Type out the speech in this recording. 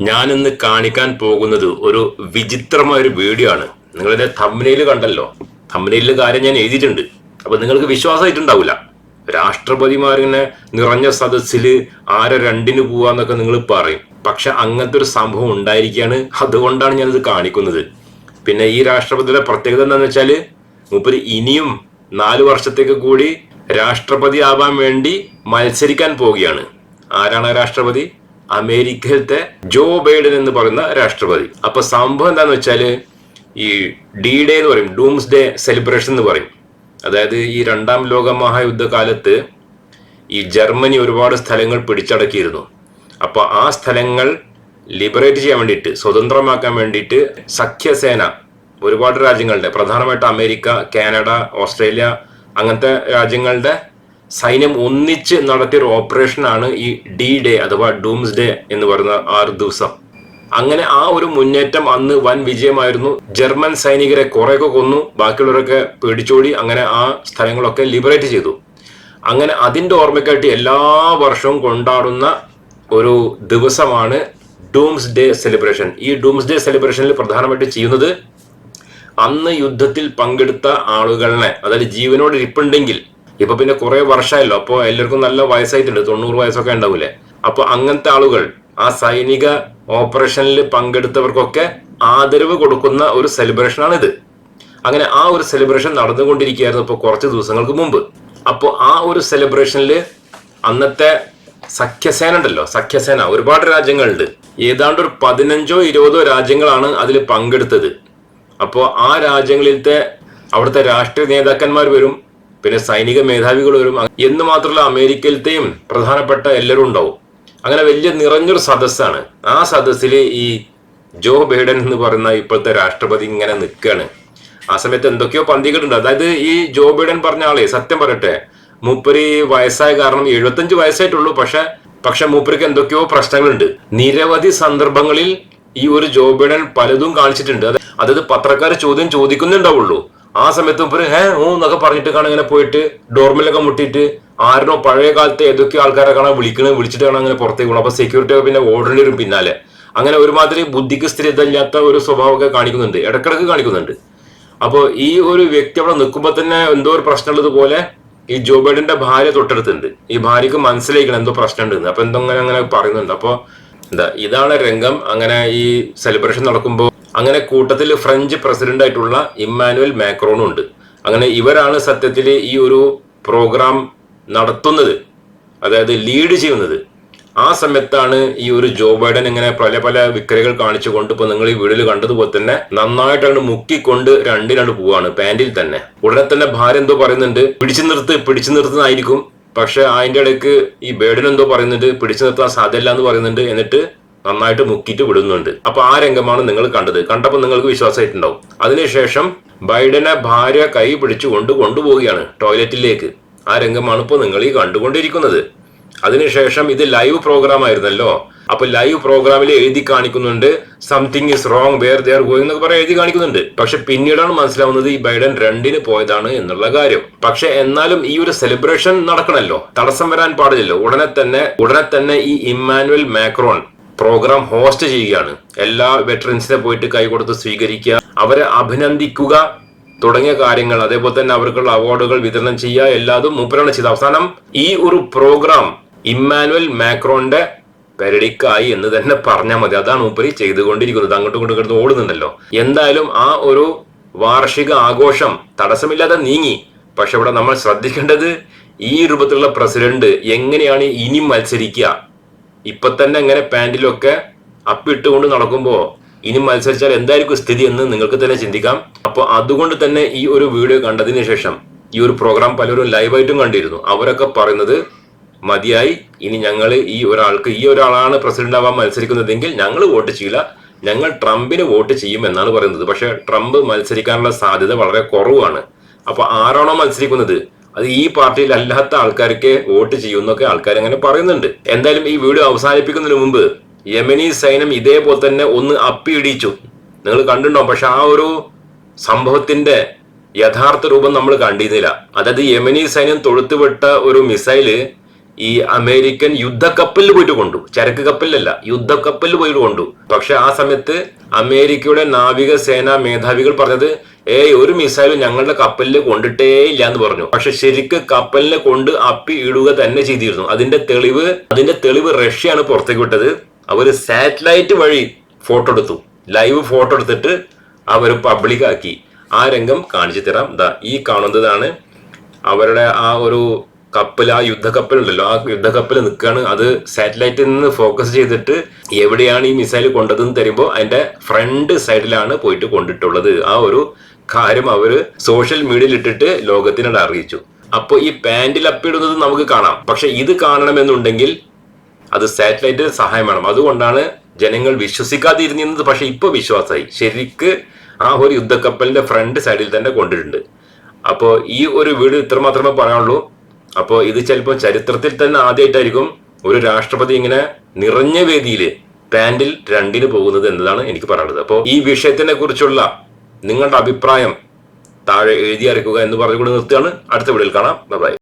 ഞാൻ ഇന്ന് കാണിക്കാൻ പോകുന്നത് ഒരു വിചിത്രമായ ഒരു വീഡിയോ ആണ്. നിങ്ങളിതിന്റെ തമ്മനയിൽ കണ്ടല്ലോ. തമ്മനയിലെ കാര്യം ഞാൻ എഴുതിയിട്ടുണ്ട്. അപ്പൊ നിങ്ങൾക്ക് വിശ്വാസമായിട്ടുണ്ടാവില്ല. രാഷ്ട്രപതിമാരിങ്ങനെ നിറഞ്ഞ സദസ്സിൽ ആരെ രണ്ടിന് പോവാന്നൊക്കെ നിങ്ങൾ പറയും. പക്ഷെ അങ്ങനത്തെ ഒരു സംഭവം ഉണ്ടായിരിക്കുകയാണ്. അതുകൊണ്ടാണ് ഞാനിത് കാണിക്കുന്നത്. പിന്നെ ഈ രാഷ്ട്രപതിയുടെ പ്രത്യേകത എന്താണെന്ന് വെച്ചാൽ മൂപ്പര് ഇനിയും നാല് വർഷത്തേക്ക് കൂടി രാഷ്ട്രപതി ആവാൻ വേണ്ടി മത്സരിക്കാൻ പോവുകയാണ്. ആരാണ് രാഷ്ട്രപതി? അമേരിക്കയിലത്തെ ജോ ബൈഡൻ എന്ന് പറയുന്ന രാഷ്ട്രപതി. അപ്പൊ സംഭവം എന്താന്ന് വെച്ചാൽ ഈ ഡി ഡേ എന്ന് പറയും ഡൂംസ് ഡേ സെലിബ്രേഷൻ എന്ന് പറയും. അതായത് ഈ രണ്ടാം ലോക മഹായുദ്ധ കാലത്ത് ഈ ജർമ്മനി ഒരുപാട് സ്ഥലങ്ങൾ പിടിച്ചടക്കിയിരുന്നു. അപ്പൊ ആ സ്ഥലങ്ങൾ ലിബറേറ്റ് ചെയ്യാൻ വേണ്ടിയിട്ട് സ്വതന്ത്രമാക്കാൻ വേണ്ടിയിട്ട് സഖ്യസേന ഒരുപാട് രാജ്യങ്ങളുടെ പ്രധാനമായിട്ട് അമേരിക്ക കാനഡ ഓസ്ട്രേലിയ അങ്ങനത്തെ രാജ്യങ്ങളുടെ സൈന്യം ഒന്നിച്ച് നടത്തിയ ഒരു ഓപ്പറേഷനാണ് ഈ ഡി ഡേ അഥവാ ഡൂംസ് ഡേ എന്ന് പറയുന്ന ആറ് ദിവസം. അങ്ങനെ ആ ഒരു മുന്നേറ്റം അന്ന് വൻ വിജയമായിരുന്നു. ജർമ്മൻ സൈനികരെ കുറെയൊക്കെ കൊന്നു. ബാക്കിയുള്ളവരൊക്കെ പേടിച്ചോടി അങ്ങനെ ആ സ്ഥലങ്ങളൊക്കെ ലിബറേറ്റ് ചെയ്തു. അങ്ങനെ അതിന്റെ ഓർമ്മയ്ക്കായിട്ട് എല്ലാ വർഷവും കൊണ്ടാടുന്ന ഒരു ദിവസമാണ് ഡൂംസ് ഡേ സെലിബ്രേഷൻ. ഈ ഡൂംസ് ഡേ സെലിബ്രേഷനിൽ പ്രധാനമായിട്ട് ചെയ്യുന്നത് അന്ന് യുദ്ധത്തിൽ പങ്കെടുത്ത ആളുകളെ അതായത് ജീവനോട് ഇരിപ്പുണ്ടെങ്കിൽ ഇപ്പൊ പിന്നെ കുറെ വർഷമായല്ലോ. അപ്പോൾ എല്ലാവർക്കും നല്ല വയസ്സായിട്ടുണ്ട്. തൊണ്ണൂറ് വയസ്സൊക്കെ ഉണ്ടാവൂലേ? അപ്പൊ അങ്ങനത്തെ ആളുകൾ ആ സൈനിക ഓപ്പറേഷനിൽ പങ്കെടുത്തവർക്കൊക്കെ ആദരവ് കൊടുക്കുന്ന ഒരു സെലിബ്രേഷനാണ് ഇത് അങ്ങനെ ആ ഒരു സെലിബ്രേഷൻ നടന്നുകൊണ്ടിരിക്കുകയായിരുന്നു ഇപ്പോൾ കുറച്ച് ദിവസങ്ങൾക്ക് മുമ്പ്. അപ്പോൾ ആ ഒരു സെലിബ്രേഷനിൽ അന്നത്തെ സഖ്യസേന ഉണ്ടല്ലോ. സഖ്യസേന ഒരുപാട് രാജ്യങ്ങളുണ്ട്. ഏതാണ്ട് ഒരു പതിനഞ്ചോ ഇരുപതോ രാജ്യങ്ങളാണ് അതിൽ പങ്കെടുത്തത്. അപ്പോൾ ആ രാജ്യങ്ങളിലത്തെ അവിടുത്തെ രാഷ്ട്രീയ നേതാക്കന്മാർ വരും. പിന്നെ സൈനിക മേധാവികൾ വരും എന്ന് മാത്രമല്ല അമേരിക്കയിലത്തെയും പ്രധാനപ്പെട്ട എല്ലാവരും ഉണ്ടാവും. അങ്ങനെ വലിയ നിറഞ്ഞൊരു സദസ്സാണ്. ആ സദസ്സിൽ ഈ ജോ ബൈഡൻ എന്ന് പറയുന്ന ഇപ്പോഴത്തെ രാഷ്ട്രപതി ഇങ്ങനെ നിൽക്കുകയാണ്. ആ സമയത്ത് എന്തൊക്കെയോ പന്തികളുണ്ട് അതായത് ഈ ജോ ബൈഡൻ പറഞ്ഞ ആളെ സത്യം പറയട്ടെ മൂപ്പര് വയസ്സായ കാരണം എഴുപത്തഞ്ച് വയസ്സായിട്ടുള്ളൂ. പക്ഷെ പക്ഷെ മൂപ്പർക്ക് എന്തൊക്കെയോ പ്രശ്നങ്ങളുണ്ട്. നിരവധി സന്ദർഭങ്ങളിൽ ഈ ഒരു ജോ ബൈഡൻ പലതും കാണിച്ചിട്ടുണ്ട്. അതായത് പത്രക്കാർ ചോദ്യം ചോദിക്കുന്നുണ്ടാവുള്ളൂ. ആ സമയത്ത് ഇപ്പൊ ഹേ ഓ എന്നൊക്കെ പറഞ്ഞിട്ട് കാണാൻ ഇങ്ങനെ പോയിട്ട് ഡോർമിലൊക്കെ മുട്ടിയിട്ട് ആരോ പഴയ കാലത്തെ ഏതൊക്കെ ആൾക്കാരെ കാണാൻ വിളിക്കണത് വിളിച്ചിട്ട് കാണാൻ അങ്ങനെ പുറത്തേക്ക് പോകണം അപ്പൊ സെക്യൂരിറ്റി ഒക്കെ പിന്നെ ഓടേണ്ടി വരും പിന്നാലെ. അങ്ങനെ ഒരുമാതിരി ബുദ്ധിക്ക് സ്ഥിരത ഇല്ലാത്ത ഒരു സ്വഭാവമൊക്കെ കാണിക്കുന്നുണ്ട്. ഇടക്കിടക്ക് കാണിക്കുന്നുണ്ട്. അപ്പോൾ ഈ ഒരു വ്യക്തി അവിടെ നിൽക്കുമ്പോൾ തന്നെ എന്തോ ഒരു പ്രശ്നമുള്ളത് പോലെ ഈ ജോ ബൈഡന്റെ ഭാര്യ തൊട്ടടുത്തുണ്ട്. ഈ ഭാര്യക്ക് മനസ്സിലാക്കണം എന്തോ പ്രശ്നമുണ്ട് അപ്പൊ എന്തോ അങ്ങനെ അങ്ങനെ പറയുന്നുണ്ട്. അപ്പോൾ എന്താ ഇതാണ് രംഗം. അങ്ങനെ ഈ സെലിബ്രേഷൻ നടക്കുമ്പോൾ അങ്ങനെ കൂട്ടത്തിൽ ഫ്രഞ്ച് പ്രസിഡന്റ് ആയിട്ടുള്ള ഇമ്മാനുവൽ മാക്രോണും ഉണ്ട്. അങ്ങനെ ഇവരാണ് സത്യത്തിൽ ഈ ഒരു പ്രോഗ്രാം നടത്തുന്നത് അതായത് ലീഡ് ചെയ്യുന്നത്. ആ സമയത്താണ് ഈ ഒരു ജോ ബൈഡൻ ഇങ്ങനെ പല പല വിക്രകൾ കാണിച്ചുകൊണ്ട് ഇപ്പൊ നിങ്ങൾ ഈ വീഡിയോയിൽ കണ്ടതുപോലെ തന്നെ നന്നായിട്ട് നന്നായിട്ടാണ് മുക്കിക്കൊണ്ട് രണ്ടിനാണ്ട് പോവാണ് പാന്റിൽ തന്നെ. ഉടനെ തന്നെ ഭാര്യ എന്തോ പറയുന്നുണ്ട് പിടിച്ചു നിർത്ത് പിടിച്ചു നിർത്തുന്നതായിരിക്കും. പക്ഷെ അതിന്റെ ഇടയ്ക്ക് ഈ ബേഡൻ എന്തോ പറയുന്നുണ്ട് പിടിച്ചു നിർത്താൻ സാധ്യല്ല എന്ന് പറയുന്നുണ്ട് എന്നിട്ട് നന്നായിട്ട് മുക്കിയിട്ട് വിടുന്നുണ്ട്. അപ്പൊ ആ രംഗമാണ് നിങ്ങൾ കണ്ടത്. കണ്ടപ്പോൾ നിങ്ങൾക്ക് വിശ്വാസമായിട്ടുണ്ടാവും. അതിനുശേഷം ബൈഡനെ ഭാര്യ കൈ പിടിച്ചു കൊണ്ട് കൊണ്ടുപോവുകയാണ് ടോയ്ലറ്റിലേക്ക്. ആ രംഗമാണ് ഇപ്പോൾ നിങ്ങൾ ഈ കണ്ടുകൊണ്ടിരിക്കുന്നത്. അതിനുശേഷം ഇത് ലൈവ് പ്രോഗ്രാം ആയിരുന്നല്ലോ. അപ്പൊ ലൈവ് പ്രോഗ്രാമിൽ എഴുതി കാണിക്കുന്നുണ്ട് something is wrong where they are going എന്നൊക്കെ പറയാൻ എഴുതി കാണിക്കുന്നുണ്ട്. പക്ഷെ പിന്നീടാണ് മനസ്സിലാവുന്നത് ഈ ബൈഡൻ രണ്ടിന് പോയതാണ് എന്നുള്ള കാര്യം. പക്ഷെ എന്നാലും ഈ ഒരു സെലിബ്രേഷൻ നടക്കണല്ലോ. തടസ്സം വരാൻ പാടില്ലല്ലോ. ഉടനെ തന്നെ ഉടനെ തന്നെ ഈ ഇമ്മാനുവൽ മാക്രോൺ പ്രോഗ്രാം ഹോസ്റ്റ് ചെയ്യുകയാണ്. എല്ലാ വെറ്ററൻസിനെ പോയിട്ട് കൈ കൊടുത്ത് സ്വീകരിക്കുക അവരെ അഭിനന്ദിക്കുക തുടങ്ങിയ കാര്യങ്ങൾ. അതേപോലെ തന്നെ അവർക്കുള്ള അവാർഡുകൾ വിതരണം ചെയ്യുക എല്ലാതും മൂപ്പരാണ് ചെയ്ത് അവസാനം ഈ ഒരു പ്രോഗ്രാം ഇമ്മാനുവൽ മാക്രോന്റെ പെരടിക്കായി എന്ന് തന്നെ പറഞ്ഞാൽ മതി. അതാണ് മൂപ്പരി ചെയ്തുകൊണ്ടിരിക്കുന്നത്. അങ്ങോട്ടും ഇങ്ങോട്ടും കിടന്ന് ഓടുന്നുണ്ടല്ലോ. എന്തായാലും ആ ഒരു വാർഷിക ആഘോഷം തടസ്സമില്ലാതെ നീങ്ങി. പക്ഷെ ഇവിടെ നമ്മൾ ശ്രദ്ധിക്കേണ്ടത് ഈ രൂപത്തിലുള്ള പ്രസിഡന്റ് എങ്ങനെയാണ് ഇനി മത്സരിക്കുക ഇപ്പൊ തന്നെ ഇങ്ങനെ പാന്റിലൊക്കെ അപ്പിട്ടുകൊണ്ട് നടക്കുമ്പോ ഇനി മത്സരിച്ചാൽ എന്തായിരിക്കും സ്ഥിതി എന്ന് നിങ്ങൾക്ക് തന്നെ ചിന്തിക്കാം. അപ്പൊ അതുകൊണ്ട് തന്നെ ഈ ഒരു വീഡിയോ കണ്ടതിന് ശേഷം ഈ ഒരു പ്രോഗ്രാം പലരും ലൈവായിട്ടും കണ്ടിരുന്നു. അവരൊക്കെ പറയുന്നത് മതിയായി. ഇനി ഞങ്ങൾ ഈ ഒരാൾക്ക് ഈ ഒരാളാണ് പ്രസിഡന്റ് ആവാൻ മത്സരിക്കുന്നതെങ്കിൽ ഞങ്ങൾ വോട്ട് ചെയ്യില്ല. ഞങ്ങൾ ട്രംപിന് വോട്ട് ചെയ്യും എന്നാണ് പറയുന്നത്. പക്ഷേ ട്രംപ് മത്സരിക്കാനുള്ള സാധ്യത വളരെ കുറവാണ്. അപ്പൊ ആരാണോ മത്സരിക്കുന്നത്? അത് ഈ പാർട്ടിയിൽ അല്ലാത്ത ആൾക്കാർക്ക് വോട്ട് ചെയ്യുമെന്നൊക്കെ ആൾക്കാർ അങ്ങനെ പറയുന്നുണ്ട്. എന്തായാലും ഈ വീഡിയോ അവസാനിപ്പിക്കുന്നതിന് മുമ്പ് യമനി സൈന്യം ഇതേപോലെ തന്നെ ഒന്ന് അപ്പിയിടിച്ചു. നിങ്ങൾ കണ്ടിട്ടുണ്ടോ? പക്ഷെ ആ ഒരു സംഭവത്തിന്റെ യഥാർത്ഥ രൂപം നമ്മൾ കണ്ടിരുന്നില്ല. അതായത് യമനി സൈന്യം തൊഴുത്തുവിട്ട ഒരു മിസൈൽ ഈ അമേരിക്കൻ യുദ്ധക്കപ്പലിൽ പോയിട്ട് കൊണ്ടു. ചരക്ക് കപ്പലിലല്ല യുദ്ധക്കപ്പലിൽ പോയിട്ട് കൊണ്ടു. പക്ഷെ ആ സമയത്ത് അമേരിക്കയുടെ നാവിക സേനാ മേധാവികൾ പറഞ്ഞത് ഏയ് ഒരു മിസൈലും ഞങ്ങളുടെ കപ്പലിൽ കൊണ്ടിട്ടേ ഇല്ല എന്ന് പറഞ്ഞു. പക്ഷെ ശരിക്ക് കപ്പലിനെ കൊണ്ട് അപ്പി ഇടുക തന്നെ ചെയ്തിരുന്നു. അതിന്റെ തെളിവ് അതിന്റെ തെളിവ് റഷ്യയാണ് പുറത്തേക്ക് വിട്ടത്. അവർ സാറ്റലൈറ്റ് വഴി ഫോട്ടോ എടുത്തു. ലൈവ് ഫോട്ടോ എടുത്തിട്ട് അവർ പബ്ലിക് ആക്കി. ആ രംഗം കാണിച്ചു തരാം. ദാ ഈ കാണുന്നതാണ് അവരുടെ ആ ഒരു കപ്പൽ ആ യുദ്ധക്കപ്പൽ ഉണ്ടല്ലോ ആ യുദ്ധക്കപ്പൽ നിൽക്കുകയാണ് അത് സാറ്റലൈറ്റിൽ നിന്ന് ഫോക്കസ് ചെയ്തിട്ട് എവിടെയാണ് ഈ മിസൈൽ കൊണ്ടതെന്ന് തരുമ്പോൾ അതിന്റെ ഫ്രണ്ട് സൈഡിലാണ് പോയിട്ട് കൊണ്ടിട്ടുള്ളത്. ആ ഒരു കാര്യം അവർ സോഷ്യൽ മീഡിയയിൽ ഇട്ടിട്ട് ലോകത്തിനോട് അറിയിച്ചു. അപ്പോൾ ഈ പാൻഡിൽ അപ്പിടുന്നത് നമുക്ക് കാണാം. പക്ഷെ ഇത് കാണണമെന്നുണ്ടെങ്കിൽ അത് സാറ്റലൈറ്റിന് സഹായം വേണം. അതുകൊണ്ടാണ് ജനങ്ങൾ വിശ്വസിക്കാതിരുന്നത്. പക്ഷെ ഇപ്പൊ വിശ്വാസമായി ശരിക്ക് ആ ഒരു യുദ്ധക്കപ്പലിന്റെ ഫ്രണ്ട് സൈഡിൽ തന്നെ കൊണ്ടിട്ടുണ്ട്. അപ്പോൾ ഈ ഒരു വീട് ഇത്ര മാത്രമേ പറയാനുള്ളൂ. അപ്പോൾ ഇത് ചിലപ്പോൾ ചരിത്രത്തിൽ തന്നെ ആദ്യമായിട്ടായിരിക്കും ഒരു രാഷ്ട്രപതി ഇങ്ങനെ നിറഞ്ഞ വേദിയിൽ പാൻഡിൽ രണ്ടിന് പോകുന്നത് എന്നതാണ് എനിക്ക് പറയാനുള്ളത്. അപ്പോൾ ഈ വിഷയത്തിനെ കുറിച്ചുള്ള നിങ്ങളുടെ അഭിപ്രായം താഴെ എഴുതി അറിയിക്കുക എന്ന് പറഞ്ഞുകൊണ്ട് നിർത്തുകയാണ്. അടുത്ത വീഡിയോയിൽ കാണാം. ബൈ